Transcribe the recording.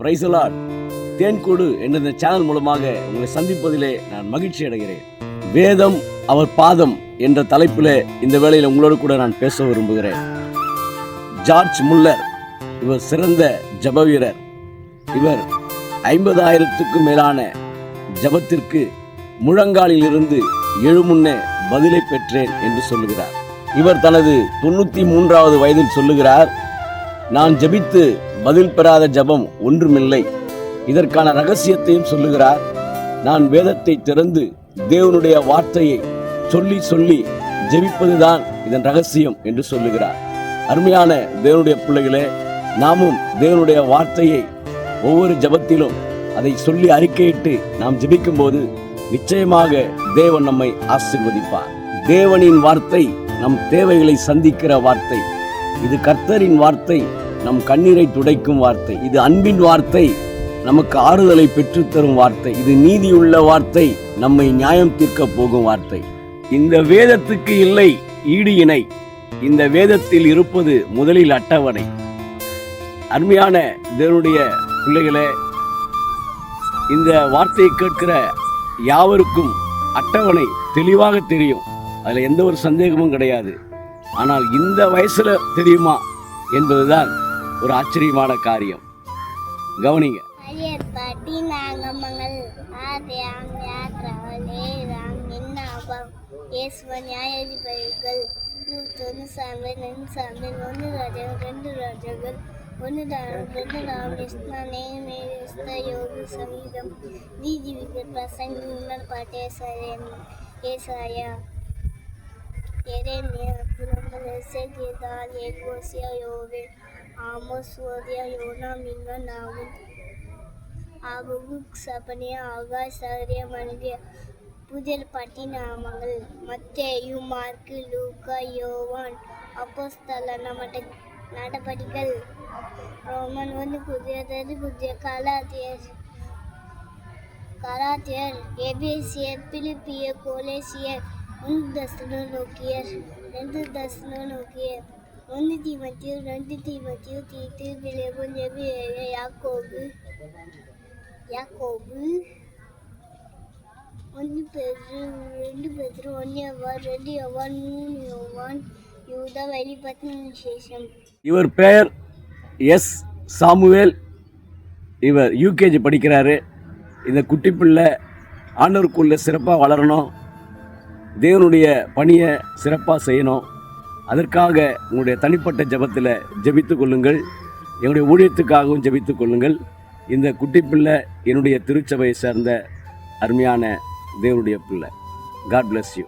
பிரைசலாட் தேன்கூடு என்ற இந்த சேனல் மூலமாக உங்களை சந்திப்பதிலே நான் மகிழ்ச்சி அடைகிறேன். வேதம் அவர் பாதம் என்ற தலைப்பில் இந்த வேளையில் உங்களோடு கூட நான் பேச விரும்புகிறேன். ஜார்ஜ் முல்லர் இவர் சிறந்த ஜப வீரர் இவர் ஐம்பதாயிரத்துக்கும் மேலான ஜபத்திற்கு முழங்காலில் இருந்து எழுமுன்னே பதிலை பெற்றேன் என்று சொல்லுகிறார். இவர் தனது தொண்ணூத்தி மூன்றாவது வயதில் சொல்லுகிறார் நான் ஜெபித்து பதில் பெறாத ஜெபம் ஒன்றுமில்லை. இதற்கான ரகசியத்தையும் சொல்லுகிறார். நான் வேதத்தை திறந்து தேவனுடைய வார்த்தையை சொல்லி சொல்லி ஜெபிப்பதுதான் இதன் ரகசியம் என்று சொல்லுகிறார். அருமையான தேவனுடைய பிள்ளைகளே நாமும் தேவனுடைய வார்த்தையை ஒவ்வொரு ஜெபத்திலும் அதை சொல்லி அறிக்கையிட்டு நாம் ஜெபிக்கும் போது நிச்சயமாக தேவன் நம்மை ஆசிர்வதிப்பார். தேவனின் வார்த்தை நம் தேவைகளை சந்திக்கிற வார்த்தை. இது கர்த்தரின் வார்த்தை. நம் கண்ணீரை துடைக்கும் வார்த்தை. இது அன்பின் வார்த்தை. நமக்கு ஆறுதலை பெற்றுத்தரும் வார்த்தை. இது நீதியுள்ள வார்த்தை. நம்மை நியாயம் தீர்க்க போகும் வார்த்தை. இந்த வேதத்துக்கு இல்லை ஈடு இணை. இந்த வேதத்தில் இருப்பது முதலில் அட்டவணை. அருமையான தேவனுடைய பிள்ளைகளே இந்த வார்த்தையை கேட்கிற யாவருக்கும் அட்டவணை தெளிவாக தெரியும். அதில் எந்த ஒரு சந்தேகமும் கிடையாது. ஆனால் இந்த வயசுல தெரியுமா என்பதுதான். ஒரு ஆச்சரியமான காரியம். கவனிங்க. அரியர் பாட்டி நாங்கம்மங்கள் சாம்பல் ரெண்டு சாம்பல் ஒன்று ராஜாக்கள் ரெண்டு ராஜாக்கள் ஒன்று தானம் ரெண்டு ராம் இஸ்னா நேமே இஸ்தா சங்கீதம் ஏசாயா எரேமியா புலம்பல் எசேக்கியேல் ஏகோசியா யோவே ஆமோஸ் ஓதியா யோனா மிங்க சபனியா ஆகாஷ் சகரிய மனித புதிர் பட்டி நாமங்கள் மத்தேயு மார்க்கு லூக்கா யோவான் அப்போஸ்தல நம்மட்ட நடபடிகள் ரோமன் வந்து புதியதது புதிய கலாத்தியர் கராத்தியர் எபிசியர் பிலிப்பிய கோலேசியர் ஒன்று தசனம் நோக்கியர். ரெண்டு தசனம் நோக்கியர். ஒன்று தீமத்தியு ரெண்டு தீமத்தியு தீத்து பிலேபு நெபு யாக்கோபு. யாக்கோபு. ஒன்று பேரு ரெண்டு பேரு ஒன்று யவான் ரெண்டு யவான் மூணு யவான் யூதா வெளிப்பத்தின விசேஷம். இவர் பெயர் எஸ் சாமுவேல். இவர் யூகேஜி படிக்கிறாரு. இந்த குட்டி பிள்ளை ஆண்டவருக்குள்ள சிறப்பாக வளரணும். தேவனுடைய பணியை சிறப்பாக செய்யணும். அதற்காக உங்களுடைய தனிப்பட்ட ஜெபத்தில் ஜபித்து கொள்ளுங்கள். என்னுடைய ஊழியத்துக்காகவும் ஜபித்து கொள்ளுங்கள். இந்த குட்டி பிள்ளை என்னுடைய திருச்சபையை சேர்ந்த அருமையான தேவனுடைய பிள்ளை. God bless you